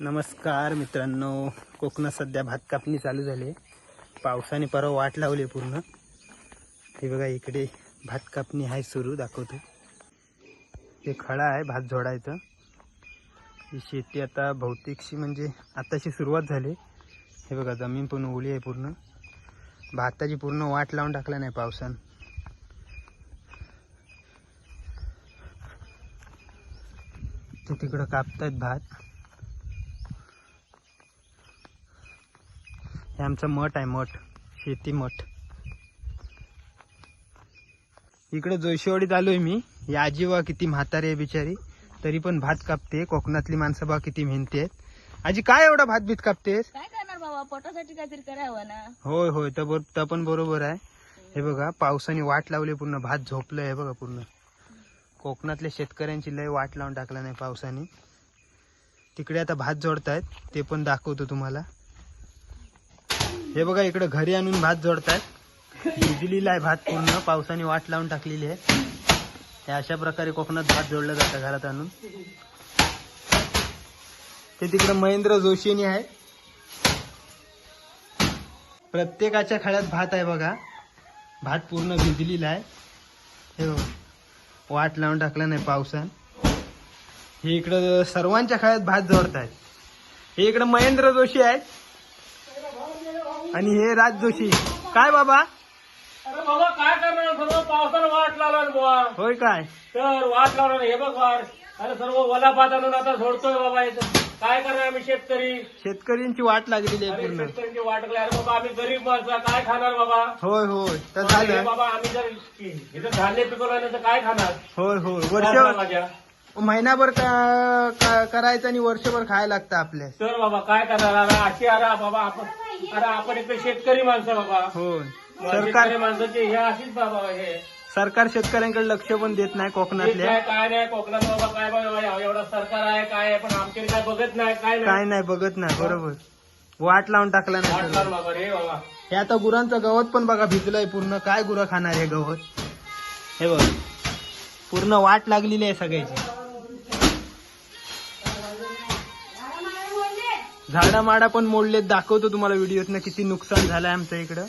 नमस्कार मित्रांनो. कोकणात सध्या भात कापणी चालू झाली. पावसाने परवा वाट लावली पूर्ण. हे बघा इकडे भात कापणी आहे सुरू दाखवतो. ते खळा आहे भात झोडायचं ही शेती आता बहुतेकशी म्हणजे आताशी सुरुवात झाली. हे बघा जमीन पण ओली आहे पूर्ण. भाताची पूर्ण वाट लावून टाकला नाही पावसानं. ते तिकडं कापतायत भात. हे आमचं मठ आहे मठ. शेती मठ. इकडे जोशीवाडी चालू आहे मी. ही आजी बा किती म्हातारी आहे बिचारी. तरी पण भात कापते. कोकणातली माणसं बा किती मेहनती आहेत. आजी काय एवढा भात बीत कापतेस? काय करणार बाबा? पोटासाठी काहीतरी करावं ना. होय होय. तर पण बरोबर आहे. हे बघा पावसाने वाट लावली पूर्ण भात झोपलं आहे बघा पूर्ण. कोकणातल्या शेतकऱ्यांची लय वाट लावून टाकला नाही पावसाने. तिकडे आता भात जोडतायत. ते पण दाखवतो तुम्हाला. हे बघा इकडे घरी आणून भात जोडतायत. भिजलेला आहे भात पूर्ण. पावसाने वाट लावून टाकलेली आहे. हे अशा प्रकारे कोकणात भात जोडलं जातं घरात आणून. ते तिकडे महेंद्र जोशीनी आहे. प्रत्येकाच्या खळ्यात भात आहे बघा. भात पूर्ण भिजलेला आहे. हे बघा वाट लावून टाकला नाही पावसान. हे इकडं सर्वांच्या खळ्यात भात जोडतायत. हे इकडं महेंद्र जोशी आहेत. आणि हे राज जोशी. काय बाबा? अरे बाबा काय करणार? सर्व पावसानं वाट लावला ना बुवा. होय काय? तर वाट लावणार हे बघ वाट. अरे सर्व वला भात आणून आता सोडतोय बाबा इथं. काय करणार आम्ही शेतकरी? शेतकऱ्यांची वाट लागलेली आहे अरे पूर्ण. शेतकऱ्यांची वाट लागली. अरे बाबा आम्ही गरीब माणसं. काय खाणार बाबा? होय होय. तर झालं. बाबा आम्ही जर इथं धान्य पिकवलं नाही तर काय खाणार? होय होय. काय खाणार वर्ष माझ्या? महिनाभर का- का- करायचं आणि वर्षभर खायला लागतं आपल्या. तर बाबा काय करणार? अरे अशी अरे बाबा आपण अरे आपण इकडे शेतकरी माणसं बाबा. होय शेतकरी सरकार माणसाचे हे अशीच बाबा हे. सरकार शेतकऱ्यांकडे लक्ष पण देत नाही हे कोकणातल्या काय काय नाही कोकणात बाबा काय बाबा एवढं सरकार आहे काय आहे पण आमच्याकडे काय बघत नाही काय काय नाही नाही बघत नाही बरोबर. वाट लावून टाकला नाही वाट सर्व. लावून बाबा रे बाबा. हे आता गुरांचं गवत पण बघा भिजलंय पूर्ण. काय गुरं खाणार हे गवत? हे बघ. पूर्ण वाट लागलेली आहे सगळ्याची. झाडा माडा पण मोडलेत दाखवतो तुम्हाला व्हिडिओत किती नुकसान झालंय आमच्या इकडं.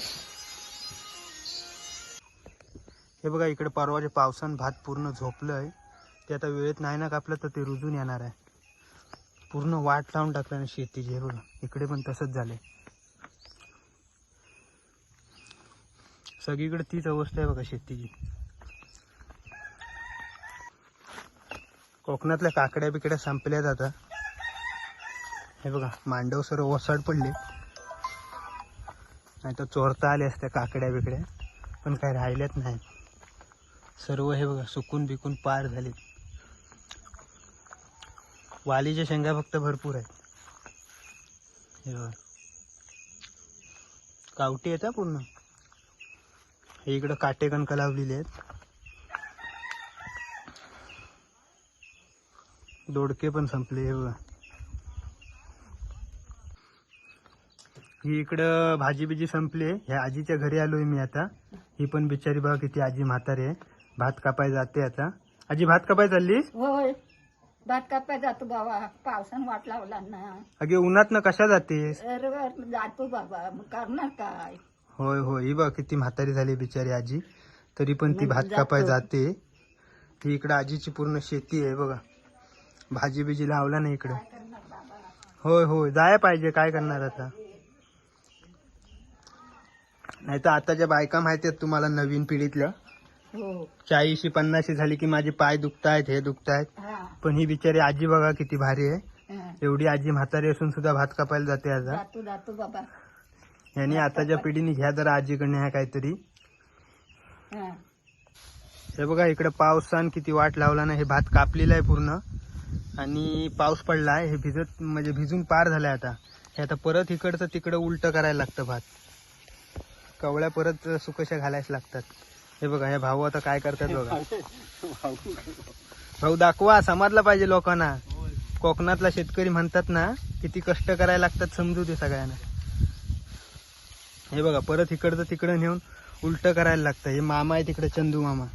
हे बघा इकडे परवाच्या पावसान भात पूर्ण झोपलंय ते आता वेळेत नाही ना कापलं तर ते रुजून येणार आहे. पूर्ण वाट लावून टाकलं ना शेतीची हे बघा इकडे पण तसंच झालंय. सगळीकडे तीच अवस्था आहे बघा शेतीची. कोकणातल्या काकड्या बिकड्या संपल्या जातात हे बघा मांडव सर्व ओसाड पडले. नाही तर चोरता आले असत्या काकड्या बिकड्या पण काय राहिल्यात नाही. सर्व हे बघा सुकून बिकून पार झाले. वालीच्या शेंगा फक्त भरपूर आहेत. हे बघा. कावटी येतात पूर्ण. हे इकडं काटे कणका लावलेले आहेत. दोडके पण संपले हे बघा. ही इकडं भाजी बिजी संपली ह्या आजीच्या घरी आलोय मी आता. ही पण बिचारी बघा किती आजी म्हातारी आहे. भात कापाय जाते आता. आजी भात कापाय चाललीस? होय. भात कापाय जातो बाबा. पावसानं वाट लावला ना. अगे उन्हात ना कशा जातेस? अरे वर जातो बाबा. मग करणार काय? होय होय. ही बघ किती म्हातारी झाली बिचारी आजी. तरी पण ती मग भात जातो. कापाय जाते. ही इकडं आजीची पूर्ण शेती आहे बघा. भाजी बिजी लावला ना इकडं. होय होय. जाय पाहिजे. काय करणार आता? नाही तर आताच्या बायका माहिती आहेत तुम्हाला नवीन पिढीतल्या हो. चाळीशी पन्नाशी झाली की माझे पाय दुखतायत हे दुखतायत. हा. पण ही बिचारी आजी बघा किती भारी आहे. हा. एवढी आजी म्हातारी असून सुद्धा भात कापायला जाते आता. जातो जातो बाबा. यांनी आताच्या पिढीने घ्या जरा आजीकडे ह्या काहीतरी. हा. हे बघा इकडे पावसान किती वाट लावला ना हे भात कापलेलं आहे पूर्ण. आणि पाऊस पडलाय हे भिजत म्हणजे भिजून पार झालंय आता. हे आता परत इकडचं तिकडं उलट करायला लागतं भात. कवळ्या परत सुकशा घालायला लागतात. हे बघा हे भाऊ आता काय करतात बघा. भाऊ दाखवा समजला पाहिजे लोकांना. कोकणातला शेतकरी म्हणतात ना किती कष्ट करायला लागतात समजू दे सगळ्यांना. हे बघा परत इकडचं तिकडं नेऊन उलट करायला लागतं. हे मामा आहे तिकडे चंदू मामा.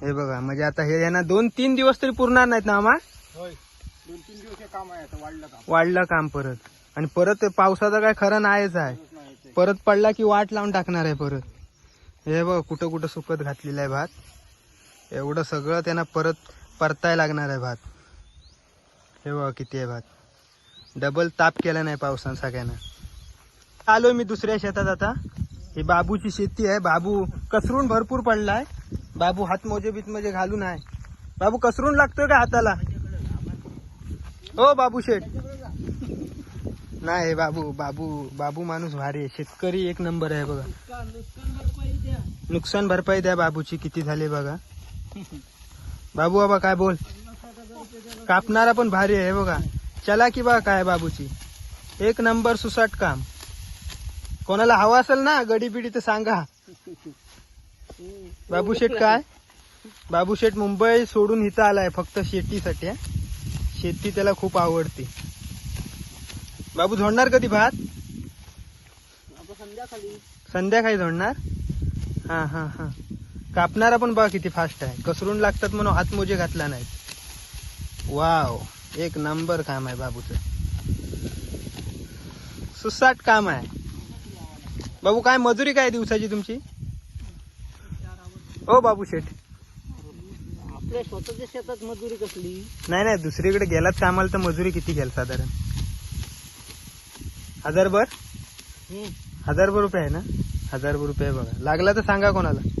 हे बघा म्हणजे आता हे यांना दोन तीन दिवस तरी पुरणार नाहीत ना मामा? दोन तीन दिवस काम आहे आता वाढलं काम. परत. आणि परत पावसाचा काय खरं नाहीच आहे. परत पडला की वाट लावून टाकणार आहे परत. हे बघ कुठं कुठं सुकत घातलेलं आहे भात. एवढं सगळं त्यांना परत परताय लागणार आहे भात. हे बघ किती आहे भात. डबल ताप केला नाही पावसानं सगळ्यांना. आलो मी दुसऱ्या शेतात आता. ही बाबूची शेती आहे. बाबू कसरून भरपूर पडलाय. बाबू हात मोजे बीत म्हणजे घालून आहे. बाबू कसरून लागतोय का हाताला? हो बाबू शेठ. नाही बाबू बाबू बाबू माणूस भारी आहे. शेतकरी एक नंबर आहे बघा. नुकसान भरपाई द्या बाबूची किती झाले बघा. बाबू बाबा काय बोल? कापणारा पण भारी आहे बघा. चला की बघा काय बाबूची. एक नंबर सुसाट काम. कोणाला हवा असेल ना गडी बिडी तर सांगा. बाबू शेठ काय? बाबू शेठ मुंबई सोडून इथं आलाय फक्त शेतीसाठी शेती त्याला खूप आवडते. बाबू झोडणार कधी भात? संध्याकाळी. झोडणार हा हा हा. कापणारा पण बघा किती फास्ट आहे. कसरून लागतात म्हणून हातमोजे घातला नाही. वाव एक नंबर काम आहे बाबूचं. सुसाट काम आहे. बाबू काय मजुरी काय दिवसाची तुमची? हो बाबू शेठ. आपल्या स्वतःच्या शेतात मजुरी कसली? नाही नाही दुसरीकडे गेलात कामाला तर मजुरी किती घ्याल साधारण? हजार भर? हजार भर रुपये आहे ना? हजार भर रुपये बघा. लागला तर सांगा कोणाला.